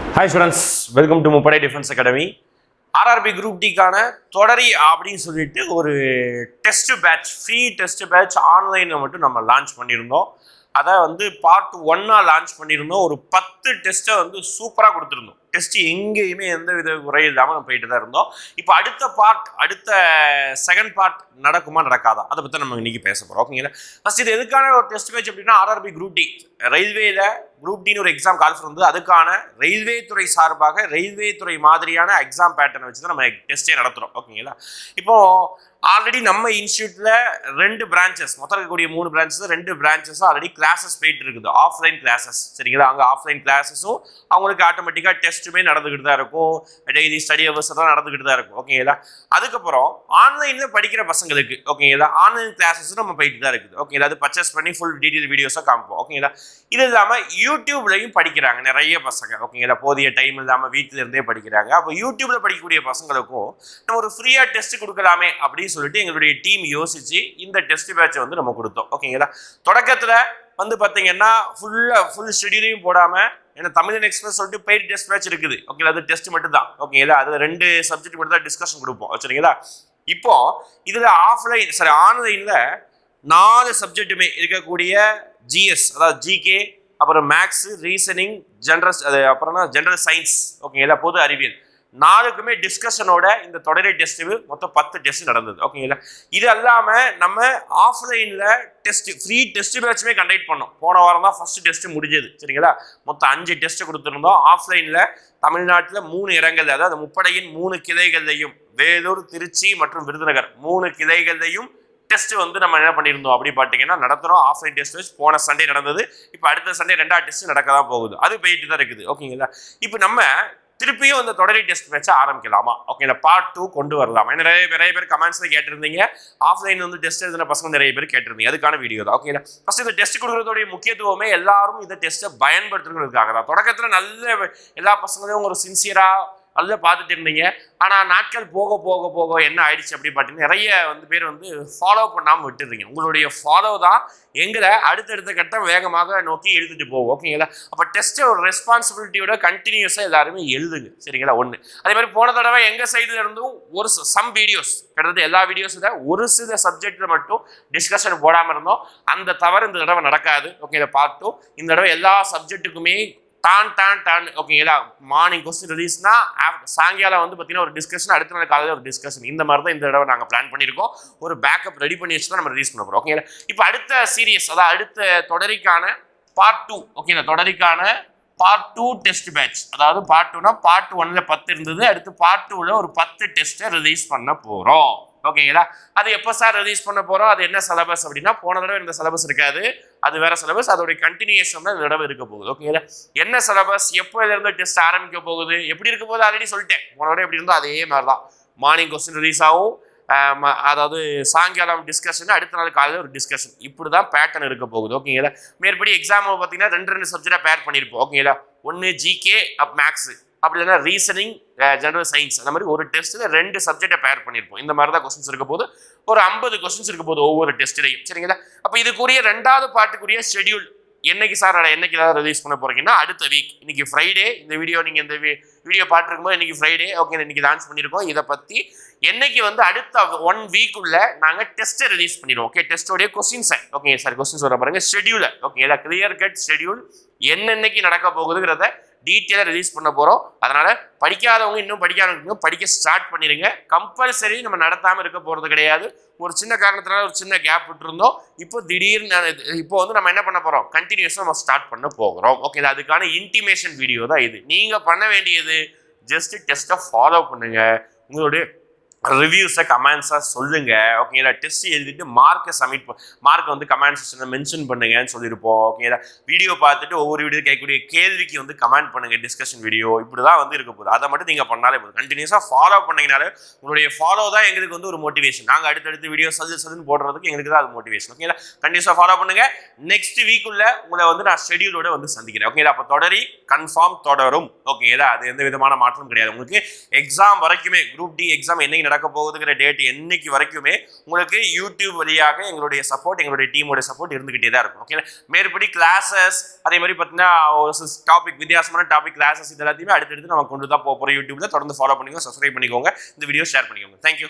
hi students welcome to Muppadai defence academy RRB group டிக்கான தொடரி அப்படின்னு சொல்லிட்டு ஒரு test batch free test batch ஆன்லைனில் மட்டும் நம்ம லான்ச் பண்ணியிருந்தோம். அதை வந்து பார்ட் ஒன்னாக லான்ச் பண்ணியிருந்தோம். ஒரு பத்து டெஸ்ட்டை வந்து சூப்பராக கொடுத்துருந்தோம். டெஸ்ட் எங்கேயுமே எந்த வித குறை இல்லாமல் நம்ம போயிட்டு தான் இருந்தோம். இப்போ அடுத்த பார்ட் அடுத்த செகண்ட் பார்ட் நடக்குமா நடக்காதா? அதை பற்றி நம்ம இன்னைக்கு பேச போகிறோம் ஓகேங்களா ஃபஸ்ட் இது எதுக்கான ஒரு டெஸ்ட் பேச்சு அப்படின்னா ஆர்ஆர்பி குரூப் டி ரயில்வேல குரூப் டின்னு ஒரு எக்ஸாம் கால் வந்து அதுக்கான ரயில்வே துறை சார்பாக ரயில்வே துறை மாதிரியான எக்ஸாம் பேட்டர்னை வச்சு தான் நம்ம டெஸ்ட்டே நடத்துகிறோம் ஓகேங்களா இப்போது ஆல்ரெடி நம்ம இன்ஸ்டியூட்டில் ரெண்டு பிரான்ச்சஸ் மொத்தம் இருக்கக்கூடிய மூணு பிரான்ச்சஸ் ரெண்டு பிரான்ச்சஸும் ஆல்ரெடி கிளாஸஸ் போயிட்டு இருக்குது. ஆஃப்லைன் கிளாஸஸ் சரிங்களா? அங்கே ஆஃப்லைன் கிளாஸஸும் அவங்களுக்கு ஆட்டோமேட்டிக்காக டெஸ்ட்டுமே நடந்துக்கிட்டு தான் இருக்கும். டெய்லி ஸ்டடி ஹவர்ஸ் தான் நடந்துக்கிட்டு தான் இருக்கும். ஓகேங்களா அதுக்கப்புறம் ஆன்லைனில் படிக்கிற பசங்களுக்கு ஓகேங்களா ஆன்லைன் கிளாஸஸும் நம்ம போயிட்டு தான் இருக்குது. ஓகேங்களா அது பர்ச்சேஸ் பண்ணி ஃபுல் டீட்டெயில் வீடியோஸாக காமிப்போம். ஓகேங்களா இது இல்லாமல் யூடியூப்லையும் படிக்கிறாங்க நிறைய பசங்க. ஓகேங்களா போதிய டைம் இல்லாமல் வீட்டிலேருந்தே படிக்கிறாங்க. அப்போ யூடியூப்பில் படிக்கக்கூடிய பசங்களுக்கும் நம்ம ஒரு ஃப்ரீயாக டெஸ்ட் கொடுக்கலாமே அப்படின்னு சொல்லிட்டு எங்களுடைய டீம் யோசிச்சு இந்த டெஸ்ட் பேட்சை வந்து நம்ம கொடுத்தோம். ஓகேங்களா தொடக்கத்தில் வந்து பார்த்தீங்கன்னா ஃபுல்லாக ஃபுல் ஷெடியூலையும் போடாமல் ஏன்னா தமிழன் எக்ஸ்பிரஸ் சொல்லிட்டு பெய்ட் டெஸ்ட் பேட்ச் இருக்குது. ஓகேங்களா அது டெஸ்ட் மட்டும் தான் ஓகேங்களா அது ரெண்டு சப்ஜெக்ட் மட்டும் தான் டிஸ்கஷன் கொடுப்போம். சரிங்களா? இப்போ இதில் ஆஃப்லைன் சாரி ஆன்லைனில் நாலு சப்ஜெக்ட்டுமே இருக்கக்கூடிய ஜிஎஸ் அதாவது ஜிகே அப்புறம் மேக்ஸ் ரீசனிங் ஜென்ரல் அது அப்புறம்னா ஜென்ரல் சயின்ஸ் ஓகேங்களா பொது அறிவியல். நாளுக்குமே டிஸ்கஷனோட இந்த தொடரை டெஸ்ட் மொத்தம் பத்து டெஸ்ட் நடந்தது. ஓகேங்களா இது அல்லாமல் நம்ம ஆஃப்லைனில் டெஸ்ட் ஃப்ரீ டெஸ்ட் பேட்சுமே கண்டக்ட் பண்ணோம். போன வாரம் தான் ஃபஸ்ட்டு டெஸ்ட்டு முடிஞ்சது. சரிங்களா? மொத்தம் அஞ்சு டெஸ்ட் கொடுத்துருந்தோம். ஆஃப்லைனில் தமிழ்நாட்டில் மூணு இடங்கள் அதாவது முப்படையின் மூணு கிளைகள்லையும் வேலூர் திருச்சி மற்றும் விருதுநகர் மூணு கிளைகள்லையும் டெஸ்ட் வந்து நம்ம என்ன பண்ணியிருந்தோம்? அப்படி பார்த்தீங்கன்னா நடத்துகிறோம் ஆஃப்லைன் டெஸ்ட் போன சண்டே நடந்தது. இப்போ அடுத்த சண்டே ரெண்டாவது டெஸ்ட் நடக்க தான் போகுது. அது போயிட்டு தான் இருக்குது. ஓகேங்களா இப்போ நம்ம திருப்பியும் இந்த தொடரி டெஸ்ட் வச்சு ஆரம்பிக்கலாமா? ஓகே இந்த பார்ட் டூ கொண்டு வரலாமா. நிறைய நிறைய பேர் கமெண்ட்ஸில் கேட்டிருந்தீங்க. ஆஃப்லைன் வந்து டெஸ்ட் எழுதின பசங்க நிறைய பேர் கேட்டிருந்தீங்க. அதுக்கான வீடியோ தான். ஓகேங்களா ஃபஸ்ட் இந்த டெஸ்ட் கொடுக்குறதோடைய முக்கியத்துவமே எல்லாரும் இந்த டெஸ்ட்டை பயன்படுத்துறதுக்காக தான் தொடக்கத்தில் நல்ல எல்லா பசங்களையும் ஒரு சின்சியராக நல்லா பார்த்துட்டு இருந்தீங்க. ஆனால் நாட்கள் போக போக போக என்ன ஆயிடுச்சு அப்படின்னு பார்த்தீங்கன்னா நிறைய வந்து பேர் வந்து ஃபாலோ பண்ணாமல் விட்டுருங்க உங்களுடைய ஃபாலோ தான் எங்களை அடுத்தடுத்த கட்டம் வேகமாக நோக்கி எழுதிட்டு போகும். ஓகேங்களா அப்போ டெஸ்ட்டை ஒரு ரெஸ்பான்சிபிலிட்டியோட கண்டினியூஸாக எல்லாருமே எழுதுங்க. சரிங்களா? ஒன்று அதே மாதிரி போன தடவை எங்கள் சைடில் இருந்தும் ஒரு சம் வீடியோஸ் கிட்டத்தட்ட எல்லா வீடியோஸில் ஒரு சில சப்ஜெக்டில் மட்டும் டிஸ்கஷன் போடாமல் இருந்தோம். அந்த தவறு இந்த தடவை நடக்காது. ஓகே இதை பார்த்தும் இந்த தடவை எல்லா சப்ஜெக்ட்டுக்குமே டான் டான் டான். ஓகேங்களா மார்னிங் கொஸ்டின் ரிலீஸ்னா சாயங்காலம் வந்து பார்த்தீங்கன்னா ஒரு டிஸ்கஷன் அடுத்த நாள் காலையில் ஒரு டிஸ்கஷன் இந்த மாதிரி தான் இந்த தடவை நாங்கள் பிளான் பண்ணியிருக்கோம். ஒரு பேக்கப் ரெடி பண்ணி வச்சு தான் நம்ம ரிலீஸ் பண்ண போகிறோம் ஓகேங்களா இப்போ அடுத்த சீரியஸ் அதாவது அடுத்த தொடரிக்கான பார்ட் டூ ஓகேங்களா தொடரிக்கான பார்ட் டூ டெஸ்ட் பேட்ச் அதாவது பார்ட் டூனா பார்ட் ஒன்ல பத்து இருந்தது. அடுத்து பார்ட் டூவில் ஒரு பத்து டெஸ்ட்டை ரிலீஸ் பண்ண போகிறோம் ஓகேங்களா அது எப்போ சார் ரிலீஸ் பண்ண போகிறோம் அது என்ன சிலபஸ் அப்படின்னா போன தடவை இந்த சிலபஸ் இருக்காது. அது வேற சிலபஸ் அதோடைய கண்டினியூஷன் தான் இந்த தடவை இருக்க போகுது. ஓகேங்களா என்ன சிலபஸ் எப்போ இருந்து டெஸ்ட் ஆரம்பிக்க போகுது? எப்படி இருக்க போகுது? ஆல்ரெடி சொல்லிட்டேன். போன தடவை எப்படி இருந்தோ அதே மாதிரி தான் மார்னிங் கொஸ்டின் ரிலீஸ் ஆகும். அதாவது சாயங்காலம் டிஸ்கஷன் அடுத்த நாள் காலையில் ஒரு டிஸ்கஷன் இப்படி தான் பேட்டர்ன் இருக்க போகுது ஓகேங்களா மேற்படி எக்ஸாம் பார்த்தீங்கன்னா ரெண்டு ரெண்டு சப்ஜெக்டாக பேர் பண்ணியிருப்போம் ஓகேங்களா ஒன்று ஜிகே அப் மேக்ஸ் அப்படி இல்லைன்னா ரீசனிங் ஜெனரல் சயின்ஸ் அந்த மாதிரி ஒரு டெஸ்ட்டில் ரெண்டு சப்ஜெக்டை பேர் பண்ணியிருப்போம் இந்த மாதிரி தான் கொஸ்டின்ஸ் இருக்க போது ஒரு ஐம்பது கொஸ்டின்ஸ் இருக்க போது ஒவ்வொரு டெஸ்ட்லையும் சரிங்களா? அப்போ இதுக்குரிய ரெண்டாவது பாட்டுக்குரிய ஷெட்யூல் என்னைக்கு சார் நான் என்னைக்கு ஏதாவது ரிலீஸ் பண்ண போறீங்கன்னா அடுத்த வீக் இன்னைக்கு ஃப்ரைடே இந்த வீடியோ நீங்கள் இந்த வீடியோ பார்த்துருக்கும்போது இன்னைக்கு ஃப்ரைடே ஓகே இன்னைக்கு லான்ச் பண்ணியிருக்கோம். இதை பற்றி என்னைக்கு வந்து அடுத்த ஒன் வீக்குள்ள நாங்கள் டெஸ்ட்டை ரிலீஸ் பண்ணிடுவோம் ஓகே டெஸ்ட்டோடைய கொஸ்டின்ஸை ஓகே சார் கொஸ்டின்ஸ் வர பாருங்க. ஷெடியூலை ஓகே ஏதாவது கிளியர் கட் ஷெட்யூல் என்னென்னைக்கு நடக்க போகுதுங்கிறத டீட்டெயிலாக ரிலீஸ் பண்ண போகிறோம் அதனால் படிக்காதவங்க இன்னும் படிக்காதவங்க படிக்க ஸ்டார்ட் பண்ணிடுங்க கம்பல்சரி நம்ம நடத்தாமல் இருக்க போகிறது கிடையாது. ஒரு சின்ன காரணத்தினால ஒரு சின்ன கேப் விட்டுருந்தோம். இப்போ திடீர்னு நான் இது- இப்போ வந்து நம்ம என்ன பண்ண போகிறோம் கண்டினியூஸாக நம்ம ஸ்டார்ட் பண்ண போகிறோம். ஓகே அதுக்கான இன்டிமேஷன் வீடியோ தான் இது. நீங்கள் பண்ண வேண்டியது ஜஸ்ட் டெஸ்ட்டை ஃபாலோ பண்ணுங்கள் உங்களுடைய ரிவ்யூஸை கமெண்ட்ஸாக சொல்லுங்கள் ஓகேங்களா டெஸ்ட் எழுதிட்டு மார்க்கை சப்மிட் மார்க்கை வந்து கமெண்ட் செக்ஷனில் மென்ஷன் பண்ணுங்கன்னு சொல்லியிருப்போம் ஓகேங்களா வீடியோ பார்த்துட்டு ஒவ்வொரு வீடியோ கேட்கக்கூடிய கேள்விக்கு வந்து கமெண்ட் பண்ணுங்கள் டிஸ்கஷன் வீடியோ இப்படி தான் வந்து இருக்க போகுது. அதை மட்டும் நீங்கள் பண்ணாலே போதும். கண்டினியூஸாக ஃபாலோ பண்ணிங்கனாலே உங்களுடைய ஃபாலோ தான் எங்களுக்கு வந்து ஒரு மோட்டிவேஷன் நாங்கள் அடுத்தடுத்து வீடியோ சஜ் சஜன் போடுறதுக்கு எங்களுக்கு தான் அது மோட்டிவேஷன் ஓகேங்களா கண்டினியூஸாக ஃபாலோ பண்ணுங்கள் நெக்ஸ்ட் வீக்குள்ள உங்களை வந்து நான் ஷெடியூலோட வந்து சந்திக்கிறேன் ஓகேங்களா அப்போ தொடரி கன்ஃபார்ம் தொடரும் ஓகேங்களா அது எந்த விதமான மாற்றமும் கிடையாது. உங்களுக்கு எக்ஸாம் வரைக்குமே குரூப் டி எக்ஸாம் என்னைக்கு நடக்க போகுதுங்கிற டேட் என்னைக்கு வரைக்குமே உங்களுக்கு யூடியூப் வழியாக எங்களுடைய சப்போர்ட் எங்களுடைய டீமோட சப்போர்ட் இருந்துகிட்டே தான் இருக்கும். ஓகே மேற்படி கிளாஸஸ் அதே மாதிரி பார்த்தீங்கன்னா ஒரு டாபிக் வித்தியாசமான டாபிக் கிளாஸஸ் இது எல்லாத்தையுமே அடுத்தடுத்து நம்ம கொண்டு தான் போகிறோம் யூடியூப்ல தொடர்ந்து ஃபாலோ பண்ணிக்கோங்க சப்ஸ்கிரைப் பண்ணிக்கோங்க. இந்த வீடியோ ஷேர் பண்ணிக்கோங்க. தேங்க்யூ